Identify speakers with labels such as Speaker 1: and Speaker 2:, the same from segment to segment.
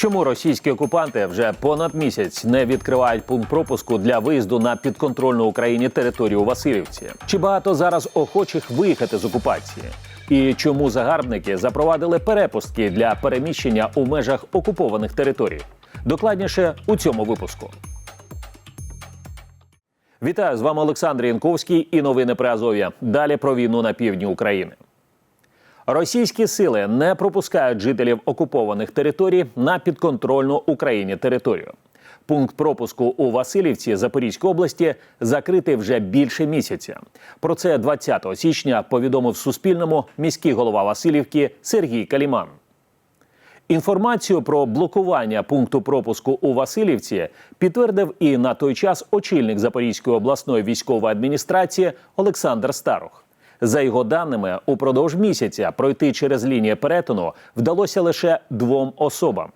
Speaker 1: Чому російські окупанти вже понад місяць не відкривають пункт пропуску для виїзду на підконтрольну Україні територію Васильівці? Чи багато зараз охочих виїхати з окупації? І чому загарбники запровадили перепустки для переміщення у межах окупованих територій? Докладніше у цьому випуску. Вітаю з вами Олександр Янковський і новини при Азов'я. Далі про війну на півдні України. Російські сили не пропускають жителів окупованих територій на підконтрольну Україні територію. Пункт пропуску у Васильівці Запорізької області закритий вже більше місяця. Про це 20 січня повідомив Суспільному міський голова Васильівки Сергій Каліман. Інформацію про блокування пункту пропуску у Васильівці підтвердив і на той час очільник Запорізької обласної військової адміністрації Олександр Старух. За його даними, упродовж місяця пройти через лінію перетину вдалося лише двом особам.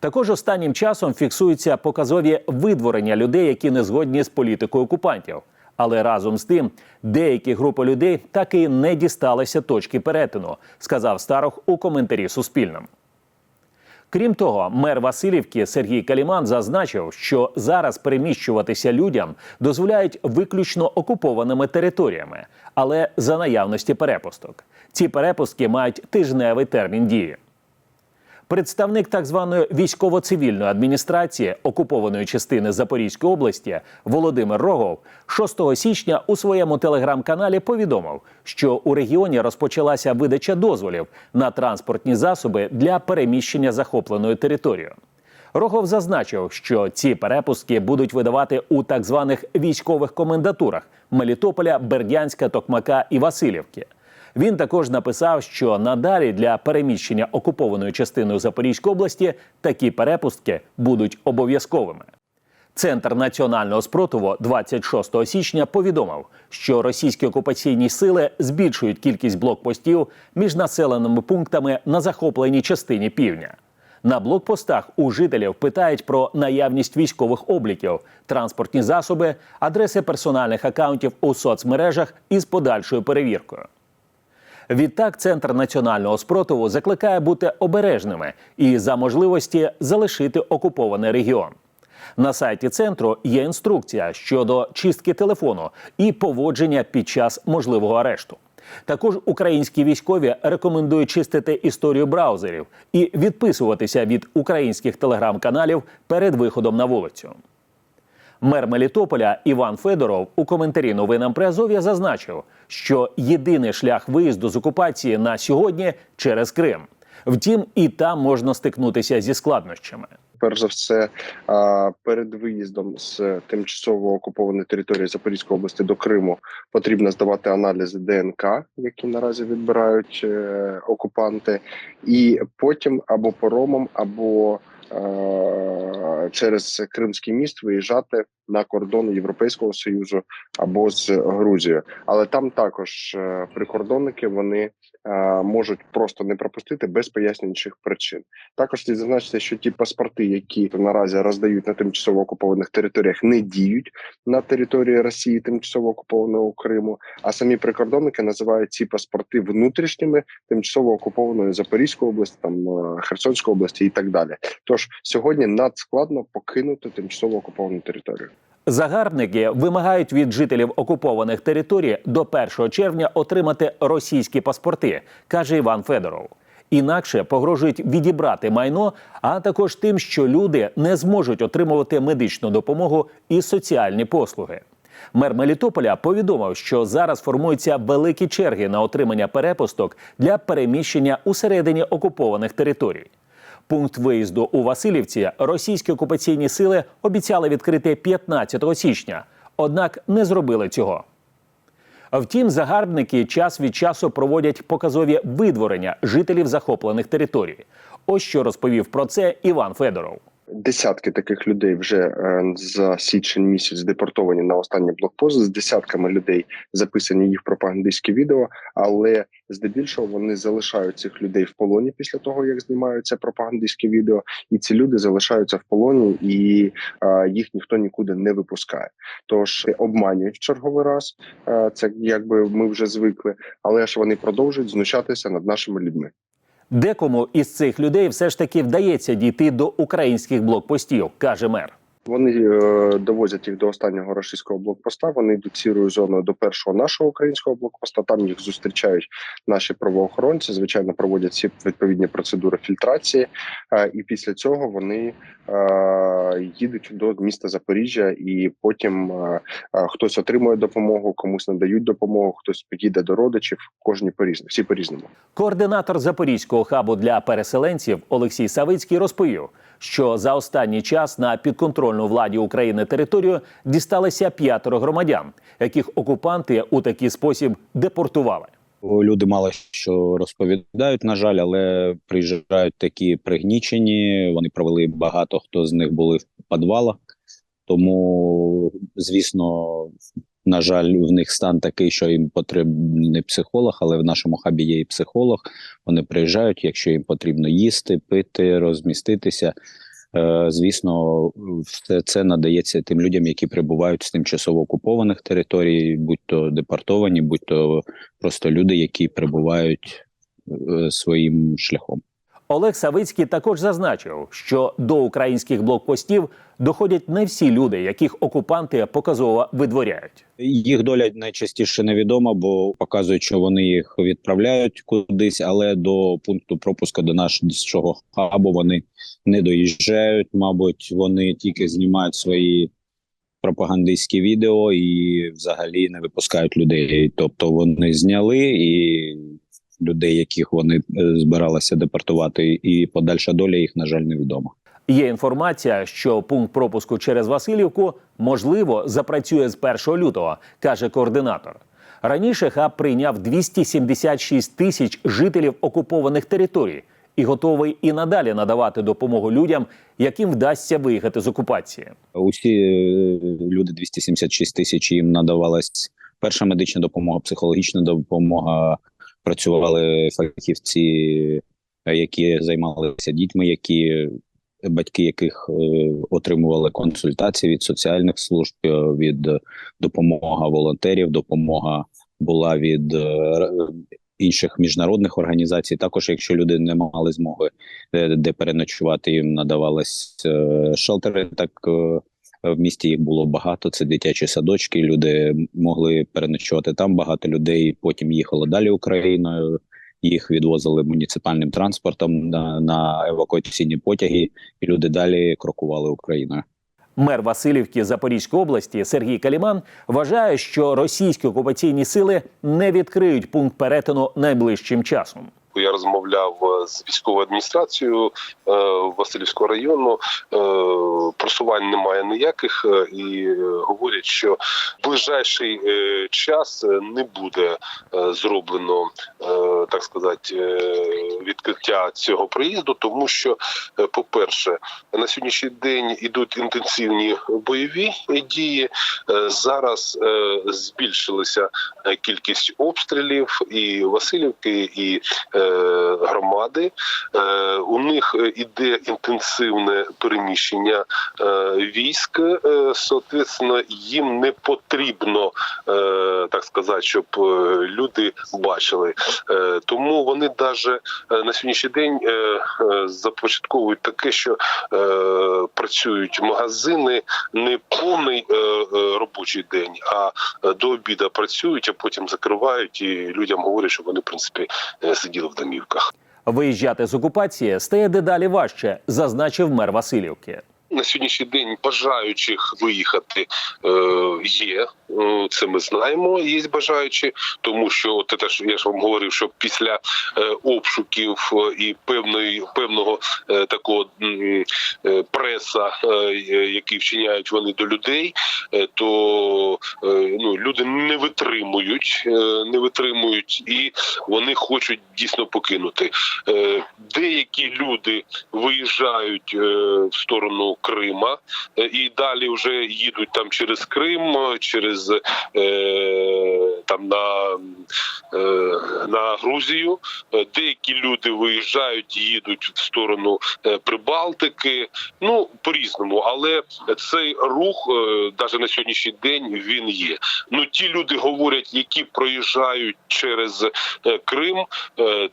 Speaker 1: Також останнім часом фіксуються показові видворення людей, які не згодні з політикою окупантів. Але разом з тим, деякі групи людей так і не дісталися точки перетину, сказав Старох у коментарі Суспільному. Крім того, мер Васильівки Сергій Каліман зазначив, що зараз переміщуватися людям дозволяють виключно окупованими територіями, але за наявності перепусток. Ці перепустки мають тижневий термін дії. Представник так званої військово-цивільної адміністрації окупованої частини Запорізької області Володимир Рогов 6 січня у своєму телеграм-каналі повідомив, що у регіоні розпочалася видача дозволів на транспортні засоби для переміщення захопленою територією. Рогов зазначив, що ці перепустки будуть видавати у так званих військових комендатурах Мелітополя, Бердянська, Токмака і Васильівки. Він також написав, що надалі для переміщення окупованою частиною Запорізької області такі перепустки будуть обов'язковими. Центр національного спротиву 26 січня повідомив, що російські окупаційні сили збільшують кількість блокпостів між населеними пунктами на захопленій частині півдня. На блокпостах у жителів питають про наявність військових обліків, транспортні засоби, адреси персональних акаунтів у соцмережах із подальшою перевіркою. Відтак, центр національного спротиву закликає бути обережними і за можливості залишити окупований регіон. На сайті центру є інструкція щодо чистки телефону і поводження під час можливого арешту. Також українські військові рекомендують чистити історію браузерів і відписуватися від українських телеграм-каналів перед виходом на вулицю. Мер Мелітополя Іван Федоров у коментарі новинам при Азов'я зазначив, що єдиний шлях виїзду з окупації на сьогодні через Крим. Втім, і там можна стикнутися зі складнощами.
Speaker 2: перш за все перед виїздом з тимчасово окупованої території Запорізької області до Криму потрібно здавати аналізи ДНК, які наразі відбирають е, окупанти, і потім або поромом, або через Кримський міст виїжджати на кордон Європейського союзу або з Грузією. Але там також е, прикордонники вони е, можуть просто не пропустити без пояснюючих причин. Також слід зазначити, що ті паспорти, які наразі роздають на тимчасово окупованих територіях, не діють на території Росії, тимчасово окупованого Криму. А самі прикордонники називають ці паспорти внутрішніми тимчасово окупованої Запорізької області, там е, Херсонської області і так далі. Тож сьогодні надскладно покинути тимчасово окуповану територію.
Speaker 1: Загарбники вимагають від жителів окупованих територій до 1 червня отримати російські паспорти, каже Іван Федоров. Інакше погрожують відібрати майно, а також тим, що люди не зможуть отримувати медичну допомогу і соціальні послуги. Мер Мелітополя повідомив, що зараз формуються великі черги на отримання перепусток для переміщення усередині окупованих територій. Пункт виїзду у Васильівці російські окупаційні сили обіцяли відкрити 15 січня, однак не зробили цього. Втім, загарбники час від часу проводять показові видворення жителів захоплених територій. Ось що розповів про це Іван Федоров.
Speaker 2: Десятки таких людей вже е, за січень місяць депортовані на останній блокпост. З десятками людей записані їх пропагандистські відео, але здебільшого вони залишають цих людей в полоні після того, як знімаються пропагандистські відео, і ці люди залишаються в полоні, і е, їх ніхто нікуди не випускає. Тож обманюють в черговий раз. Е, це якби ми вже звикли, але ж вони продовжують знущатися над нашими людьми.
Speaker 1: Декому із цих людей все ж таки вдається дійти до українських блокпостів, каже мер.
Speaker 2: Вони е, довозять їх до останнього російського блокпоста. Вони йдуть сірою зоною до першого нашого українського блокпоста. Там їх зустрічають наші правоохоронці. Звичайно, проводять всі відповідні процедури фільтрації. Е, і після цього вони е, їдуть до міста Запоріжжя, і потім е, е, хтось отримує допомогу, комусь надають допомогу, хтось їде до родичів. Кожні по різному, всі по різному.
Speaker 1: Координатор запорізького хабу для переселенців Олексій Савицький розповів, що за останній час на підконтрольну владі України територію дісталися п'ятеро громадян, яких окупанти у такий спосіб депортували.
Speaker 3: Люди мало що розповідають, на жаль, але приїжджають такі пригнічені. Вони провели багато хто з них були в підвалах. Тому, звісно, на жаль, в них стан такий, що їм потрібний психолог, але в нашому хабі є і психолог. Вони приїжджають, якщо їм потрібно їсти, пити, розміститися. Е, Звісно, все це надається тим людям, які прибувають з тимчасово окупованих територій, будь то депортовані, будь то просто люди, які прибувають е, своїм шляхом.
Speaker 1: Олег Савицький також зазначив, що до українських блокпостів доходять не всі люди, яких окупанти показово видворяють.
Speaker 3: Їх доля найчастіше невідома, бо показують, що вони їх відправляють кудись, але до пункту пропуску до нашого хабу вони не доїжджають. Мабуть, вони тільки знімають свої пропагандистські відео і взагалі не випускають людей. Тобто вони зняли і людей, яких вони е, збиралися депортувати, і подальша доля їх, на жаль, невідома.
Speaker 1: Є інформація, що пункт пропуску через Васильівку можливо запрацює з 1 лютого, каже координатор. Раніше хаб прийняв 276 тисяч жителів окупованих територій і готовий і надалі надавати допомогу людям, яким вдасться виїхати з окупації.
Speaker 3: Усі е, люди 276 тисяч їм надавалась перша медична допомога, психологічна допомога. Працювали фахівці, е, які займалися дітьми, які батьки яких е, отримували консультації від соціальних служб, е, від допомога волонтерів, допомога була від інших міжнародних організацій. Також, якщо люди не мали змоги де переночувати, їм надавались е, шелтери. Так в місті їх було багато. Це дитячі садочки. Люди могли переночувати там. Багато людей потім їхало далі Україною. Їх відвозили муніципальним транспортом на, на евакуаційні потяги, і люди далі крокували Україною.
Speaker 1: Мер Васильівки Запорізької області Сергій Каліман вважає, що російські окупаційні сили не відкриють пункт перетину найближчим часом.
Speaker 4: Я розмовляв е, з військовою адміністрацією е, Васильівського району. Е, просувань немає ніяких, і говорять, що в ближайший час не буде зроблено, так сказати, відкриття цього проїзду, тому що, по-перше, на сьогоднішній день ідуть інтенсивні бойові дії. Зараз збільшилася кількість обстрілів і Васильівки, і громади. Е, У них е, іде інтенсивне переміщення е, військ. Е, Соответственно, їм не потрібно е, так сказати, щоб е, люди бачили. Е, Тому вони навіть на сьогоднішній день е, е, започатковують таке, що е, працюють магазини не повний е, е, робочий день, а е, до обіду працюють, а потім закривають і людям говорять, що вони в принципі е, сиділи в домівках.
Speaker 1: Виїжджати з окупації стає дедалі важче, зазначив мер Васильівки.
Speaker 4: На сьогоднішній день бажаючих виїхати е, є. Е, Це ми знаємо. Є бажаючі, тому що от те, що я ж вам говорив, що після е, обшуків е, і певної певного такого преса, який вчиняють вони до людей, то ну люди не витримують, не витримують, і вони хочуть дійсно покинути. Деякі люди виїжджають в сторону Крима і далі вже їдуть там через Крим, через через е, там на, е, на Грузію. Е, Деякі люди виїжджають, їдуть в сторону Прибалтики. Ну по різному, але цей рух навіть на сьогоднішній день він є. Ну ті люди говорять, які проїжджають через Крим,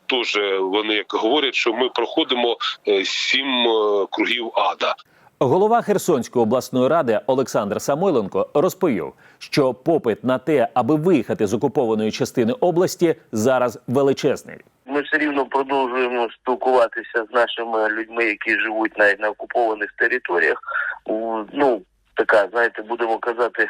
Speaker 4: теж вони як говорять, що ми проходимо сім кругів ада.
Speaker 1: Голова Херсонської обласної ради Олександр Самойленко розповів, що попит на те, аби виїхати з окупованої частини області, зараз величезний.
Speaker 5: Ми все рівно продовжуємо спілкуватися з нашими людьми, які живуть навіть на окупованих територіях. Ну така, знаєте, будемо казати,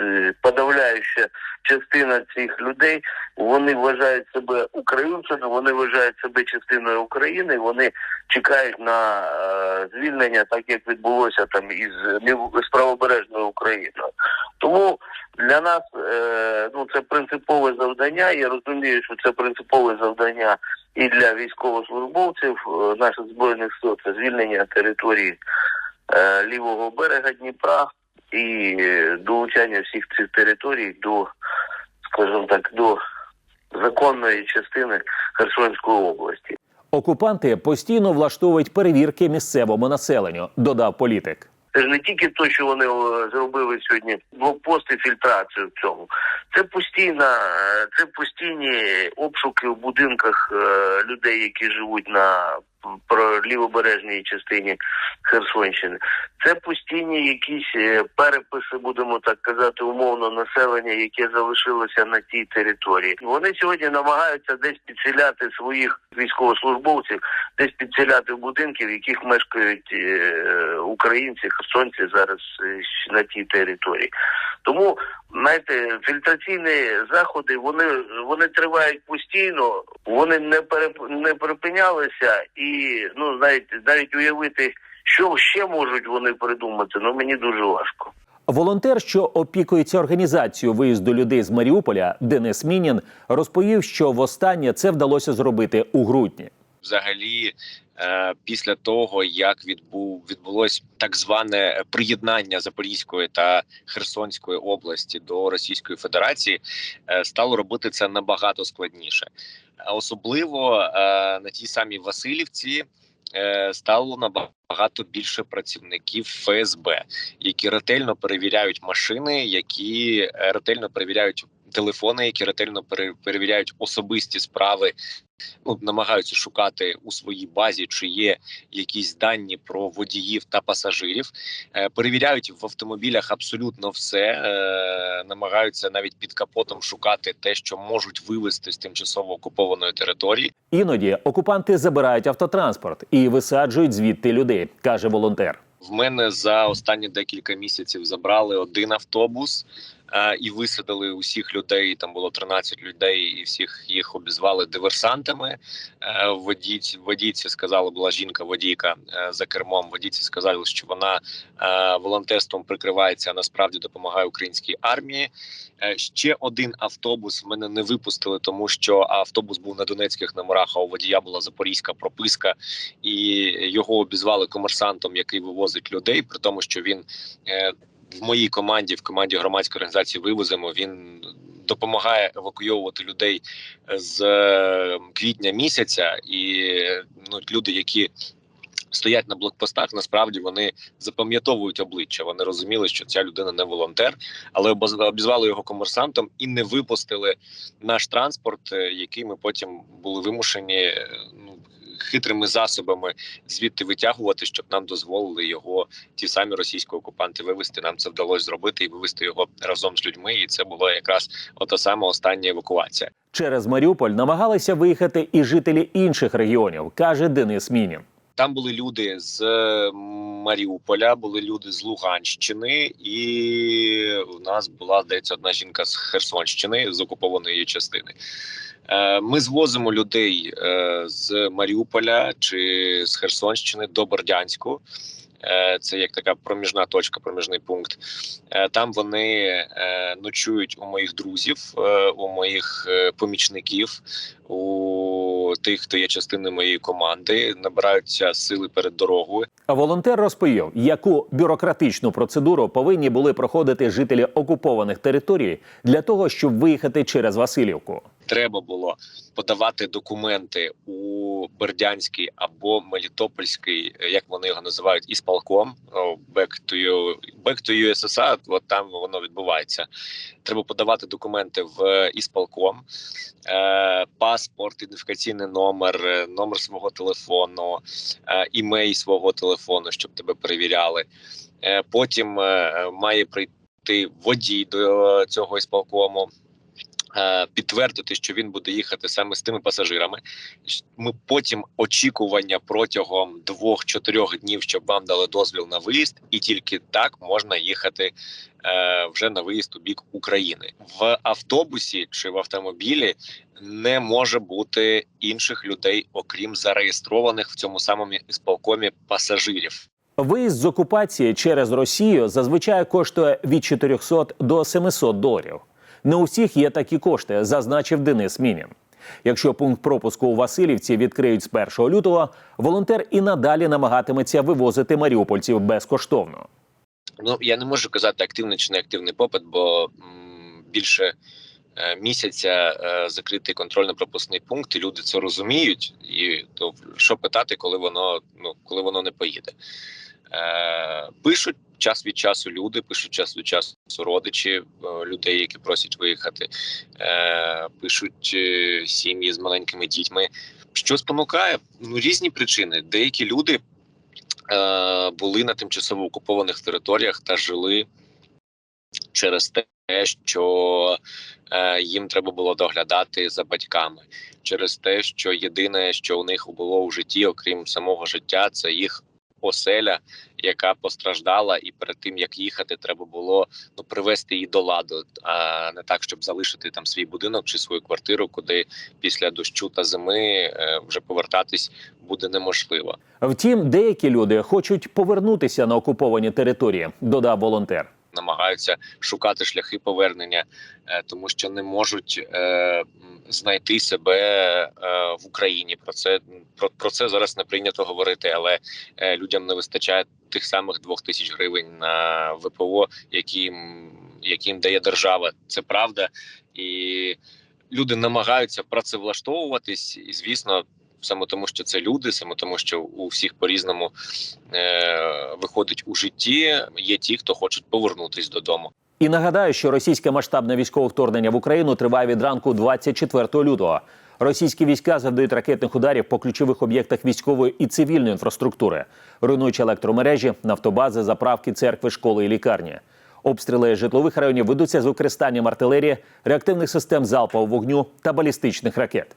Speaker 5: е, подавляюча частина цих людей. Вони вважають себе українцями, вони вважають себе частиною України. Вони чекають на е, звільнення, так як відбулося там із, з правобережною Україною. Тому для нас е, ну це принципове завдання. Я розумію, що це принципове завдання і для військовослужбовців наших збройних сил. Це звільнення території лівого берега Дніпра і е, долучання всіх цих територій до, скажімо так, до законної частини Херсонської області.
Speaker 1: Окупанти постійно влаштовують перевірки місцевому населенню, додав політик.
Speaker 5: Це ж не тільки те, що вони е, зробили сьогодні, блокпости фільтрацію в цьому. Це постійна, е, це постійні обшуки в будинках е, людей, які живуть на про лівобережній частині Херсонщини. Це постійні якісь е, переписи, будемо так казати, умовно населення, яке залишилося на тій території. Вони сьогодні намагаються десь підселяти своїх військовослужбовців, десь підселяти в будинки, в яких мешкають е, українці, херсонці зараз е, на тій території. Тому знаєте, фільтраційні заходи вони вони тривають постійно, вони не переп... не припинялися, і ну знаєте, навіть уявити, що ще можуть вони придумати, ну мені дуже важко.
Speaker 1: Волонтер, що опікується організацією виїзду людей з Маріуполя, Денис Мінін, розповів, що востаннє це вдалося зробити у грудні.
Speaker 6: Взагалі. е, Після того як відбув відбулось так зване приєднання Запорізької та Херсонської області до Російської Федерації, е, стало робити це набагато складніше, особливо е, на тій самій Васильівці стало набагато більше працівників ФСБ, які ретельно перевіряють машини, які ретельно перевіряють телефони, які ретельно пере- перевіряють особисті справи ну, намагаються шукати у своїй базі, чи є якісь дані про водіїв та пасажирів. Е, перевіряють в автомобілях абсолютно все, е, намагаються навіть під капотом шукати те, що можуть вивезти з тимчасово окупованої території.
Speaker 1: Іноді окупанти забирають автотранспорт і висаджують звідти людей, каже волонтер.
Speaker 6: В мене за останні декілька місяців забрали один автобус і висадили усіх людей. Там було 13 людей, і всіх їх обізвали диверсантами. Е, водійці, водійці сказали, була жінка водійка е, за кермом. Водійці сказали, що вона е, волонтерством прикривається, а насправді допомагає українській армії. Ще один автобус мене не випустили, тому що автобус був на донецьких номерах, а у водія була запорізька прописка, і його обізвали комерсантом, який вивозить людей, при тому, що він в моїй команді, в команді громадської організації вивозимо. Він допомагає евакуйовувати людей з е, квітня місяця, і ну люди, які стоять на блокпостах, насправді вони запам'ятовують обличчя. Вони розуміли, що ця людина не волонтер, але обізвали його комерсантом і не випустили наш транспорт, е, який ми потім були вимушені е, ну, хитрими засобами звідти витягувати, щоб нам дозволили його ті самі російські окупанти вивезти. Нам це вдалося зробити і вивезти його разом з людьми. І це була якраз ота сама остання евакуація.
Speaker 1: Через Маріуполь намагалися виїхати і жителі інших регіонів, каже Денис Мінін.
Speaker 6: Там були люди з е, Маріуполя, були люди з Луганщини, і у нас була здається одна жінка з Херсонщини з окупованої частини. Е, Ми звозимо людей е, з Маріуполя чи з Херсонщини до Бердянську. Е, Це як така проміжна точка, проміжний пункт. Там вони ночують у моїх друзів, у моїх помічників, у у тих, хто є частиною моєї команди, набираються сили перед дорогою.
Speaker 1: Волонтер розповів, яку бюрократичну процедуру повинні були проходити жителі окупованих територій для того, щоб виїхати через Васильівку.
Speaker 6: Треба було подавати документи у Бердянський або Мелітопольський, як вони його називають, ісполком back to back to USSR, От там воно відбувається. Треба подавати документи в ісполком, е, паспорт, ідентифікаційний номер, е, номер свого телефону, е, імей свого телефону, щоб тебе перевіряли. Е, потім е, має прийти водій до цього ісполкому. Е, Підтвердити, що він буде їхати саме з тими пасажирами. Ми потім очікування протягом двох-чотирьох днів, щоб вам дали дозвіл на виїзд, і тільки так можна їхати е, вже на виїзд у бік України в автобусі чи в автомобілі. Не може бути інших людей, окрім зареєстрованих в цьому самому ісполкомі пасажирів.
Speaker 1: Виїзд з окупації через Росію зазвичай коштує від 400 до 700 доларів. Не у всіх є такі кошти, зазначив Денис Мінін. Якщо пункт пропуску у Васильівці відкриють з 1 лютого, волонтер і надалі намагатиметься вивозити маріупольців безкоштовно.
Speaker 6: Ну я не можу казати активний чи неактивний попит, бо більше е, місяця е, закритий контрольно-пропускний пункт, і люди це розуміють. І то що питати, коли воно ну коли воно не поїде. Е, пишуть час від часу люди, пишуть час від часу родичі е, людей, які просять виїхати, е, пишуть е, сім'ї з маленькими дітьми. Що спонукає? Ну різні причини. Деякі люди були на тимчасово окупованих територіях та жили через те, що е, їм треба було доглядати за батьками, через те, що єдине, що у них було у житті, окрім самого життя, це їх оселя, яка постраждала, і перед тим як їхати, треба було ну привести її до ладу, а не так, щоб залишити там свій будинок чи свою квартиру, куди після дощу та зими е, вже повертатись буде неможливо.
Speaker 1: Втім, деякі люди хочуть повернутися на окуповані території, додав волонтер.
Speaker 6: Намагаються шукати шляхи повернення, е, тому що не можуть е, знайти себе е, в Україні. Про це про, про це зараз не прийнято говорити, але людям не вистачає тих самих двох тисяч гривень на ВПО, яким яким дає держава. Це правда, і люди намагаються працевлаштовуватись, і звісно. Саме тому, що це люди, саме тому, що у всіх по різному е, виходить у житті. Є ті, хто хочуть повернутись додому.
Speaker 1: І нагадаю, що російське масштабне військове вторгнення в Україну триває від ранку 24 лютого. Російські війська завдають ракетних ударів по ключових об'єктах військової і цивільної інфраструктури, руйнуючи електромережі, нафтобази, заправки, церкви, школи і лікарні. Обстріли житлових районів ведуться з використанням артилерії, реактивних систем залпового вогню та балістичних ракет.